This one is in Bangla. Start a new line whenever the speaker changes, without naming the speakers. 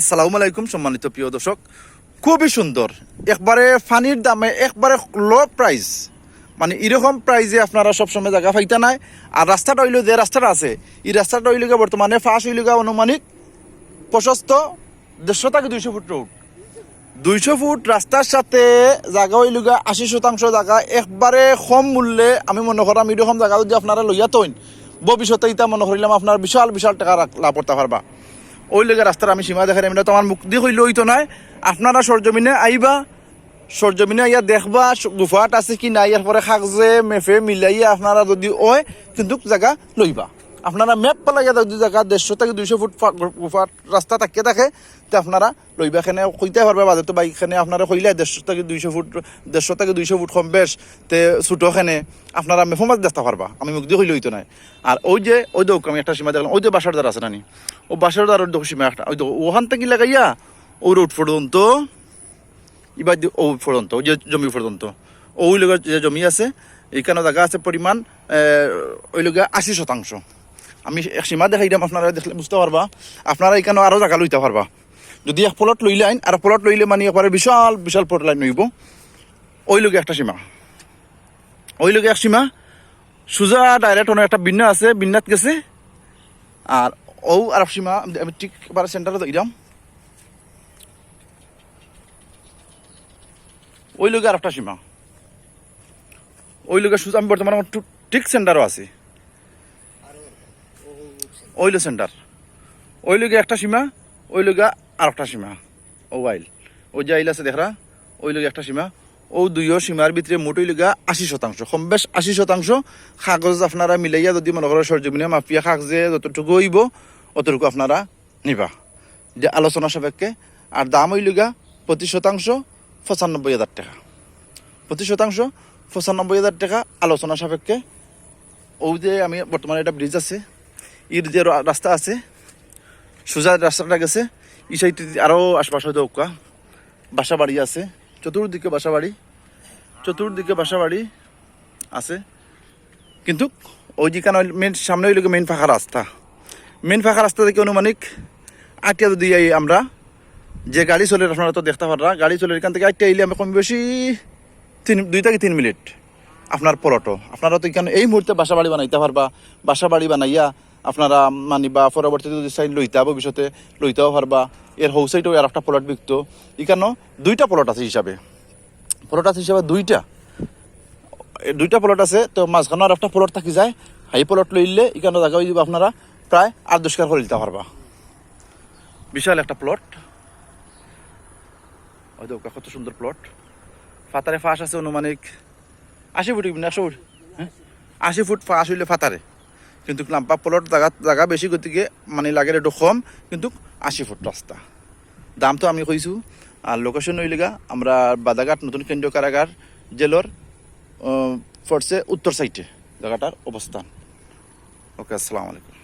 আসসালামু আলাইকুম সম্মানিত প্রিয় দর্শক, খুবই সুন্দর, একবারে ফানির দামে, একবারে লো প্রাইস মানে এরকম প্রাইজে আপনারা সবসময় জায়গা পাইতে নাই। আর রাস্তাটা হইল যে রাস্তাটা আছে, এই রাস্তাটা হইল বর্তমানে ফাঁস হইল গিয়ে অনুমানিক প্রশস্ত দেড়শো থেকে দুইশো ফুট রোড দুইশো ফুট রাস্তার সাথে জায়গা হইল গিয়ে আশি শতাংশ জায়গা, একবারে কম মূল্যে আমি মনে করাম এরকম জায়গা যদি আপনারা লইয়া তৈন ভবিষ্যতে ইটা মনে করিলাম আপনার বিশাল বিশাল টাকা লাভ করতে পারবা। ওই লেগে রাস্তার আমি সীমা দেখাই আমি তোমার মুক্তি হইলে হইতো নাই, আপনারা সরজমিনে আইবা, সরজমিনে ইয়া দেখবা গুফাট আছে কি নাই ইয়ার পরে যে মেফে মিলাইয়া আপনারা যদি ওই কিন্তু জায়গা লইবা। আপনারা ম্যাপ পেলাইয়া যদি জায়গা, দেড়শো থেকে দুইশো ফুট রাস্তা থাকে থাকে, তে আপনারা লইবা এখানে কইতে পারবে বাজার বাইক এখানে আপনারা কইলে দেড়শো থেকে দুইশো ফুট, দেড়শো থেকে দুইশো ফুট কম বেশ, তে ছোটোখানে আপনারা মাছ দেখতে পারবা। আমি মুখ দিয়ে হইলে হইতো নাই। আর ওই যে, ওই দেখ আমি একটা সীমা দেখলাম, ওই যে বাসার দ্বার আছে নানি। ও বাসার দ্বার দেখো সীমা একটা, ওই দেখো ওখান থেকে লাগাইয়া ও রোড পর্যন্ত, এবার ও পর্যন্ত, ওই যে জমি পর্যন্ত, ওই লোকের যে জমি আছে এইখানে জায়গা আছে পরিমাণ ওই লোকে আশি শতাংশ। আমি এক সীমা দেখাই দিলাম আপনারা দেখলে বুঝতে পারবা। আপনারা এখানে আরও জায়গা লইতে পারবা। যদি এক প্লট লইলে আইন আর প্লট লইলে মানে একবারে বিশাল বিশাল প্লট লাইন নইব ওই লোকে একটা সীমা। ওই লোকে এক সীমা। সোজা ডাইরেক্ট অনেক একটা বিন্যা আছে বিন্যাত গেছে। আর ও আর সীমা, আমি ঠিক এবারে সেন্টারে দিলাম ওই লোকে আর একটা সীমা। ওই লোকে শুধু আমি বর্তমানে ঠিক সেন্টারও আছি। ওইল সেন্টার ওই লোকে একটা সীমা ওই লোকে আর একটা সীমা। ও আইল ওই যে আইল আছে দেখরা ওই লোকে একটা সীমা। ও দুইও সীমার ভিতরে মোট ওই লোকে আশি শতাংশ। কম বেশ আশি শতাংশ কাগজ আপনারা মিলাইয়া যদি মনে করো সরজমিনে মাফিয়া কাগজে যতটুকু হইব, অতটুকু আপনারা নিবা। যে আলোচনা সাপেক্ষে। আর দাম হইল গা প্রতি শতাংশ পঁচানব্বই হাজার টাকা। প্রতি শতাংশ পঁচানব্বই হাজার টাকা আলোচনা সাপেক্ষে। ও যে আমি বর্তমানে একটা ব্রিজ আছে ইর যে রাস্তা আছে, সোজা রাস্তাটা গেছে, এই সাইডে আরও আশপাশে দৌকা বাসা বাড়ি আছে, চতুর্দিকে বাসা বাড়ি চতুর্দিকে বাসা বাড়ি আছে। কিন্তু ওই যেখানে মেন সামনে হইল মেন ফাঁকা রাস্তা। মেন ফাঁকা রাস্তা থেকে অনুমানিক যদি এই আমরা যে গাড়ি চলে, আপনারা তো দেখতে পারা গাড়ি চলে, এখান থেকে আটটা এলে আমি কম বেশি তিন দুই থেকে তিন মিনিট। আপনার পলটো। আপনারা তো এখানে এই মুহূর্তে বাসা বাড়ি বানাইতে পারবা বাসা বাড়ি বানাইয়া আপনারা মানিবা পরবর্তীতে যদি চাই লইতা, ভবিষ্যতে লইতেও পারবা। এর হৌ সাইডেও আর একটা প্লট বিকতো। এখানেও দুইটা প্লট আছে হিসাবে। প্লট আছে হিসাবে দুইটা। দুইটা প্লট আছে, তো মাঝখানে আর একটা প্লট থাকি যায়। হাই প্লট লইলে এখানে জায়গা হয়ে যাবে আপনারা, প্রায় আট দশ করে দিতে পারবা। বিশাল একটা প্লট ওই দেখো, কত সুন্দর প্লট ফাতারে ফাঁস আছে অনুমানিক। আশি ফুট একশো ফুট হ্যাঁ? আশি ফুট ফাঁস হইলে ফাতারে। কিন্তু লাম্পা পলট জায়গা জায়গা বেশি গতিকে মানে লাগে একটু কম, কিন্তু আশি ফুট রাস্তা দাম তো আমি কইছো আর লোকেশন লিগা, আমরা বাদাঘাট নতুন কেন্দ্রীয় কারাগার জেলর ফোর্সে উত্তর সাইডে জায়গাটার অবস্থান ওকে আসসালামু আলাইকুম।